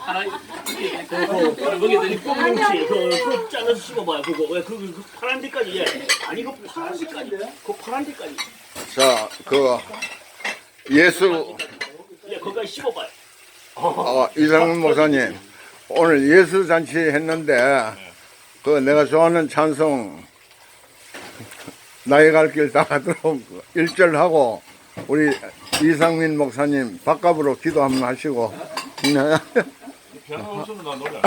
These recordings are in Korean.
하나 그 거기더니 꽁뭉치 그그 잘라서 씹어봐요 그거 왜 그, 그, 그 파란 데까지 예 아니 그 파란 데까지 그 파란 데까지 자, 그 예수. 예 거기까지 씹어봐요 어, 이상문 목사님 오늘 예수 잔치 했는데 그 내가 좋아하는 찬송 나의 갈 길 다 가도록 일절 하고 우리 이상민 목사님 밥값으로 기도 한번 하시고 네. 피아노 없으면 나 노래.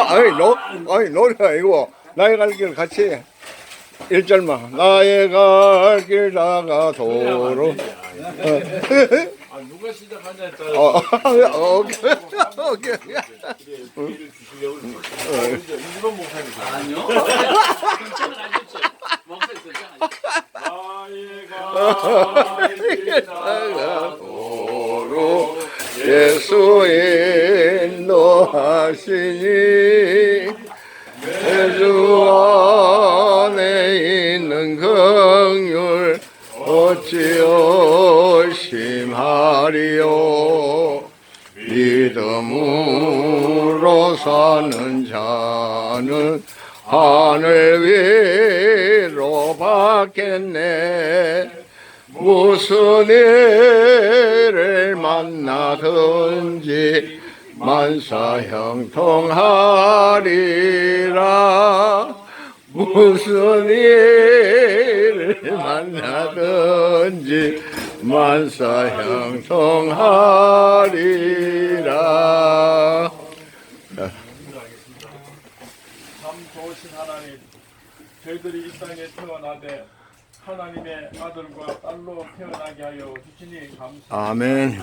아니 노 아니 노래 아니고 나의 갈 길 같이 일절만 나의 갈길 다가도록 아 누가 시작하냐에 따라 어, 어, 오케이 오케이 기회를 주시려고 그러죠. 이번 목사님 아니요 괜찮은 알겠죠 목소리 괜찮아 나의 갈 도로 예수 인도하시니 예수 안에 있는 긍휼 어찌 의심하리요? 믿음으로 사는 자는 하늘 위로 받겠네 무슨 일을 만나든지 만사 형통하리라. 무슨 일을 만나든지 만사 형통하리라. 참 좋으신 하나님 저희들이 이 땅에 태어나되 하나님의 아들과 딸로 태어나게 하여 주시니 감사합니다. 아멘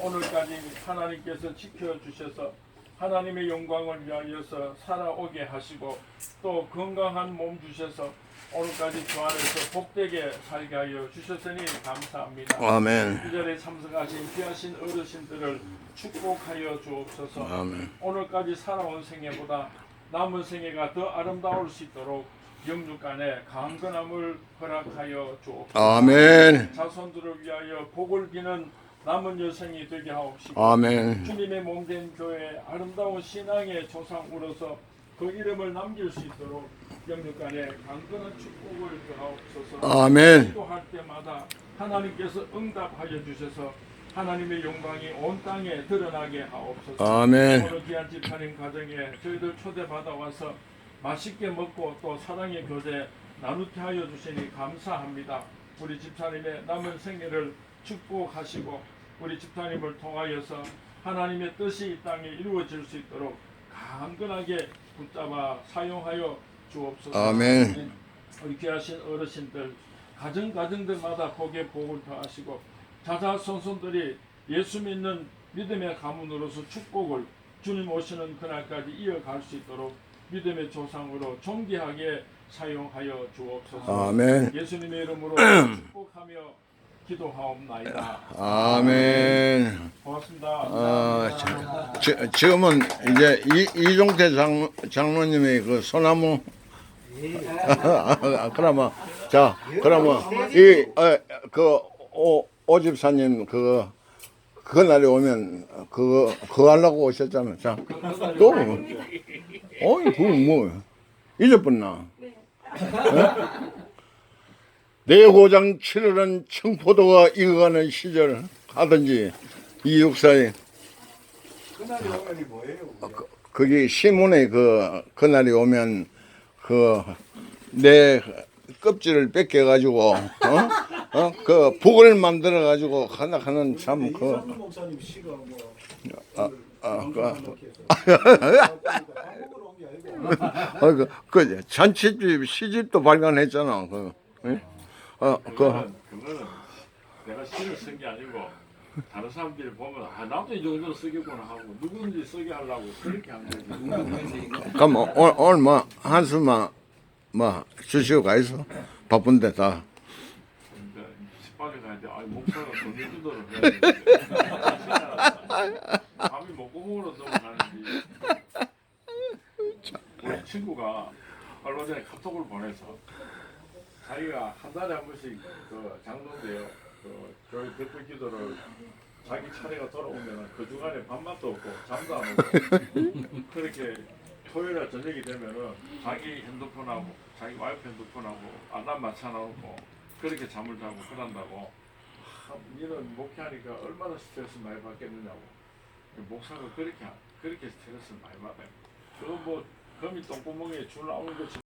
오늘까지 하나님께서 지켜주셔서 하나님의 영광을 위하여서 살아오게 하시고 또 건강한 몸 주셔서 오늘까지 주 안에서 복되게 살게 하여 주셨으니 감사합니다. 아멘 이 자리에 참석하신 귀하신 어르신들을 축복하여 주옵소서. 아멘 오늘까지 살아온 생애보다 남은 생애가 더 아름다울 수 있도록 영육간에 강건함을 허락하여 주옵소서. 아멘 자손들을 위하여 복을 비는 남은 여생이 되게 하옵시고 아멘 주님의 몸된 교회 아름다운 신앙의 조상으로서 그 이름을 남길 수 있도록 영육간에 강건한 축복을 더하옵소서. 아멘 기도할 때마다 하나님께서 응답하여 주셔서 하나님의 영광이 온 땅에 드러나게 하옵소서. 아멘 오늘 귀한 집사님 가정에 저희들 초대받아 와서 맛있게 먹고 또 사랑의 교제 나누게 하여 주시니 감사합니다. 우리 집사님의 남은 생애를 축복하시고 우리 집사님을 통하여서 하나님의 뜻이 이 땅에 이루어질 수 있도록 강건하게 붙잡아 사용하여 주옵소서. 아멘. 우리 귀하신 어르신들 가정 가정들마다 복의 복을 더하시고 자자 손손들이 예수 믿는 믿음의 가문으로서 축복을 주님 오시는 그날까지 이어갈 수 있도록 믿음의 조상으로 존귀하게 사용하여 주옵소서. 아멘 예수님의 이름으로 축복하며 기도하옵나이다. 아멘 고맙습니다. 어, 지- 지- 지금은 이제 이, 이종태 장, 장로님의 그 소나무 아, 그러면 자 그러면 이그 오집사님 그 그날에 오면 그거 그거 하려고 오셨잖아 자 또 어이 그거 뭐 잊어버렸나 어? 내 고장 치르는 청포도가 익어가는 시절 하든지 이 육사에 그날이 오늘이 뭐예요? 거기 시문에 그 그날이 오면 그 내 껍질을 뺏겨 가지고 어 어그 북을 만들어 가지고 하나 하는 참그 이상민 목사님 시가 뭐 아, 그, 아, 어, 그, 그 잔치집 시집도 발간했잖아 그 예? 어그 그거는 그거는 내가 시를 쓴 게 아니고 다른 사람들이 보면 아 나도 이 정도는 쓰겠구나 하고 누구든지 쓰게 하려고 그렇게 한 거지. 그럼 뭐 한수만 뭐 주시고 가 있어. 바쁜데 다. 그러니까 식빵에 가는데 아 목사가 돈 해주도록 해야 되는데 밤이 목구멍으로 넘어가는지 우리 친구가 얼마 전에 카톡을 보내서 자기가 한 달에 한 번씩 그 장로인데요. 그 교회 대표 기도를 자기 차례가 돌아오면 그 주간에 밥맛도 없고 잠도 안 오고 그렇게 토요일에 저녁이 되면은 자기 핸드폰하고 자기 와이프 핸드폰하고 알람 맞춰놓고 그렇게 잠을 자고 그런다고 아, 니는 목회하니까 얼마나 스트레스 많이 받겠느냐고 목사가 그렇게 그렇게 스트레스를 많이 받아요. 그거 뭐 거미 똥구멍에 줄 나오는 거